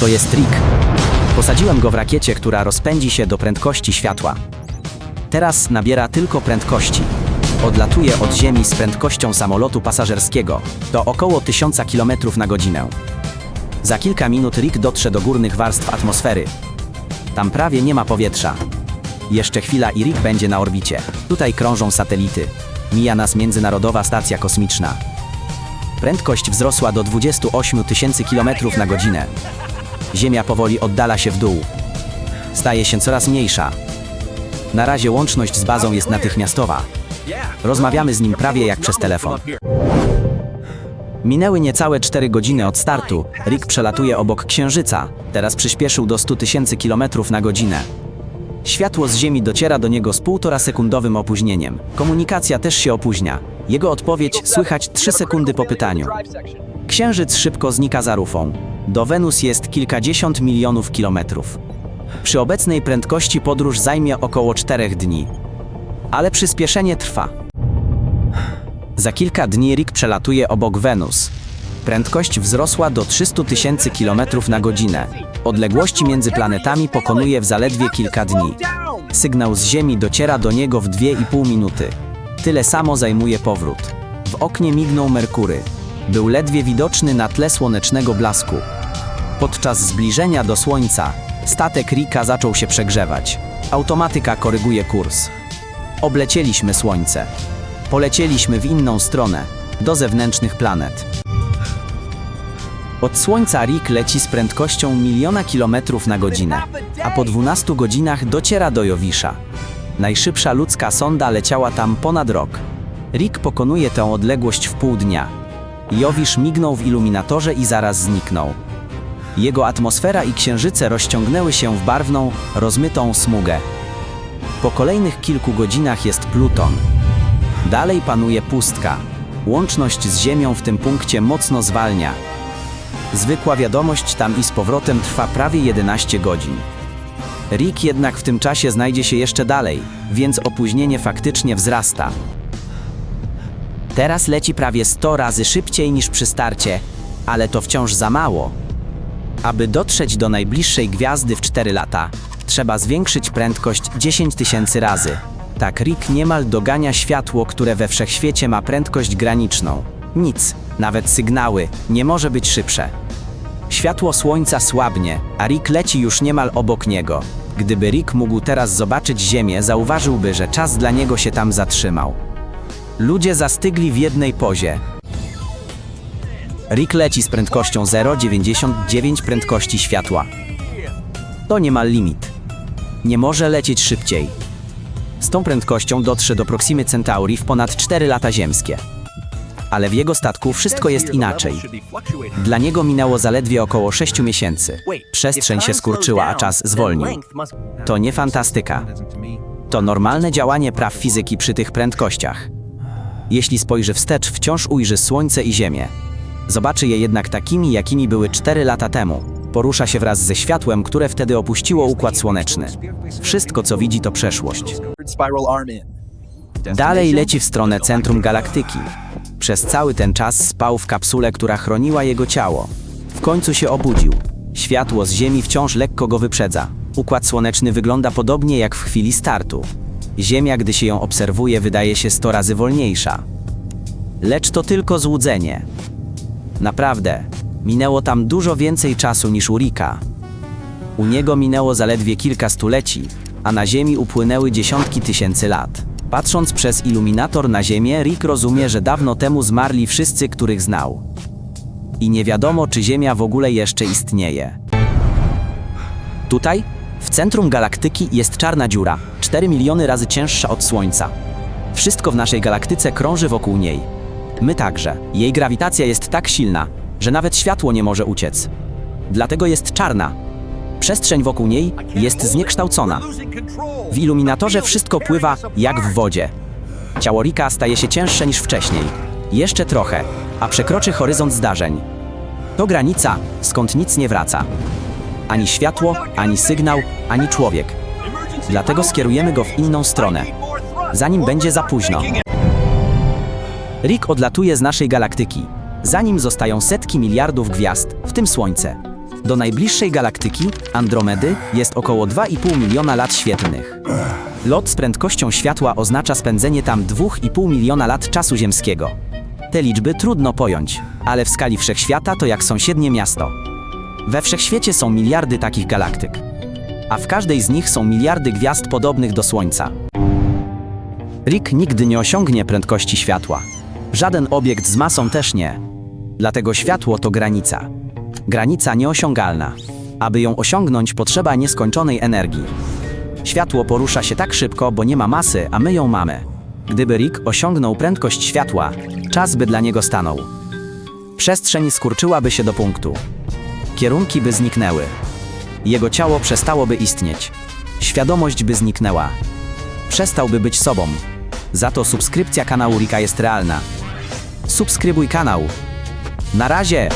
To jest Rick. Posadziłem go w rakiecie, która rozpędzi się do prędkości światła. Teraz nabiera tylko prędkości. Odlatuje od Ziemi z prędkością samolotu pasażerskiego do około 1000 km na godzinę. Za kilka minut Rick dotrze do górnych warstw atmosfery. Tam prawie nie ma powietrza. Jeszcze chwila i Rick będzie na orbicie. Tutaj krążą satelity. Mija nas Międzynarodowa Stacja Kosmiczna. Prędkość wzrosła do 28 tysięcy km na godzinę. Ziemia powoli oddala się w dół. Staje się coraz mniejsza. Na razie łączność z bazą jest natychmiastowa. Rozmawiamy z nim prawie jak przez telefon. Minęły niecałe 4 godziny od startu. Rick przelatuje obok Księżyca. Teraz przyspieszył do 100 tysięcy km na godzinę. Światło z Ziemi dociera do niego z półtora sekundowym opóźnieniem. Komunikacja też się opóźnia. Jego odpowiedź słychać 3 sekundy po pytaniu. Księżyc szybko znika za rufą. Do Wenus jest kilkadziesiąt milionów kilometrów. Przy obecnej prędkości podróż zajmie około 4 dni. Ale przyspieszenie trwa. Za kilka dni Rick przelatuje obok Wenus. Prędkość wzrosła do 300 tysięcy kilometrów na godzinę. Odległości między planetami pokonuje w zaledwie kilka dni. Sygnał z Ziemi dociera do niego w 2,5 minuty. Tyle samo zajmuje powrót. W oknie mignął Merkury. Był ledwie widoczny na tle słonecznego blasku. Podczas zbliżenia do Słońca statek Rika zaczął się przegrzewać. Automatyka koryguje kurs. Oblecieliśmy Słońce. Polecieliśmy w inną stronę, do zewnętrznych planet. Od Słońca Rick leci z prędkością miliona kilometrów na godzinę, a po 12 godzinach dociera do Jowisza. Najszybsza ludzka sonda leciała tam ponad rok. Rick pokonuje tę odległość w pół dnia. Jowisz mignął w iluminatorze i zaraz zniknął. Jego atmosfera i księżyce rozciągnęły się w barwną, rozmytą smugę. Po kolejnych kilku godzinach jest Pluton. Dalej panuje pustka. Łączność z Ziemią w tym punkcie mocno zwalnia. Zwykła wiadomość tam i z powrotem trwa prawie 11 godzin. Rick jednak w tym czasie znajdzie się jeszcze dalej, więc opóźnienie faktycznie wzrasta. Teraz leci prawie 100 razy szybciej niż przy starcie, ale to wciąż za mało. Aby dotrzeć do najbliższej gwiazdy w 4 lata, trzeba zwiększyć prędkość 10 tysięcy razy. Tak Rick niemal dogania światło, które we wszechświecie ma prędkość graniczną. Nic, nawet sygnały, nie może być szybsze. Światło słońca słabnie, a Rick leci już niemal obok niego. Gdyby Rick mógł teraz zobaczyć Ziemię, zauważyłby, że czas dla niego się tam zatrzymał. Ludzie zastygli w jednej pozie. Rick leci z prędkością 0,99 prędkości światła. To niemal limit. Nie może lecieć szybciej. Z tą prędkością dotrze do Proximy Centauri w ponad 4 lata ziemskie. Ale w jego statku wszystko jest inaczej. Dla niego minęło zaledwie około 6 miesięcy. Przestrzeń się skurczyła, a czas zwolnił. To nie fantastyka. To normalne działanie praw fizyki przy tych prędkościach. Jeśli spojrzy wstecz, wciąż ujrzy Słońce i Ziemię. Zobaczy je jednak takimi, jakimi były 4 lata temu. Porusza się wraz ze światłem, które wtedy opuściło Układ Słoneczny. Wszystko, co widzi, to przeszłość. Dalej leci w stronę centrum galaktyki. Przez cały ten czas spał w kapsule, która chroniła jego ciało. W końcu się obudził. Światło z Ziemi wciąż lekko go wyprzedza. Układ słoneczny wygląda podobnie jak w chwili startu. Ziemia, gdy się ją obserwuje, wydaje się 100 razy wolniejsza. Lecz to tylko złudzenie. Naprawdę, minęło tam dużo więcej czasu niż u Rika. U niego minęło zaledwie kilka stuleci, a na Ziemi upłynęły dziesiątki tysięcy lat. Patrząc przez iluminator na Ziemię, Rick rozumie, że dawno temu zmarli wszyscy, których znał. I nie wiadomo, czy Ziemia w ogóle jeszcze istnieje. Tutaj, w centrum galaktyki, jest czarna dziura, 4 miliony razy cięższa od Słońca. Wszystko w naszej galaktyce krąży wokół niej. My także. Jej grawitacja jest tak silna, że nawet światło nie może uciec. Dlatego jest czarna. Przestrzeń wokół niej jest zniekształcona. W iluminatorze wszystko pływa jak w wodzie. Ciało Rika staje się cięższe niż wcześniej. Jeszcze trochę, a przekroczy horyzont zdarzeń. To granica, skąd nic nie wraca. Ani światło, ani sygnał, ani człowiek. Dlatego skierujemy go w inną stronę, zanim będzie za późno. Rick odlatuje z naszej galaktyki. Za nim zostają setki miliardów gwiazd, w tym Słońce. Do najbliższej galaktyki, Andromedy, jest około 2,5 miliona lat świetlnych. Lot z prędkością światła oznacza spędzenie tam 2,5 miliona lat czasu ziemskiego. Te liczby trudno pojąć, ale w skali wszechświata to jak sąsiednie miasto. We wszechświecie są miliardy takich galaktyk, a w każdej z nich są miliardy gwiazd podobnych do Słońca. Rick nigdy nie osiągnie prędkości światła. Żaden obiekt z masą też nie. Dlatego światło to granica. Granica nieosiągalna. Aby ją osiągnąć, potrzeba nieskończonej energii. Światło porusza się tak szybko, bo nie ma masy, a my ją mamy. Gdyby Rick osiągnął prędkość światła, czas by dla niego stanął. Przestrzeń skurczyłaby się do punktu. Kierunki by zniknęły. Jego ciało przestałoby istnieć. Świadomość by zniknęła. Przestałby być sobą. Za to subskrypcja kanału Rika jest realna. Subskrybuj kanał. Na razie!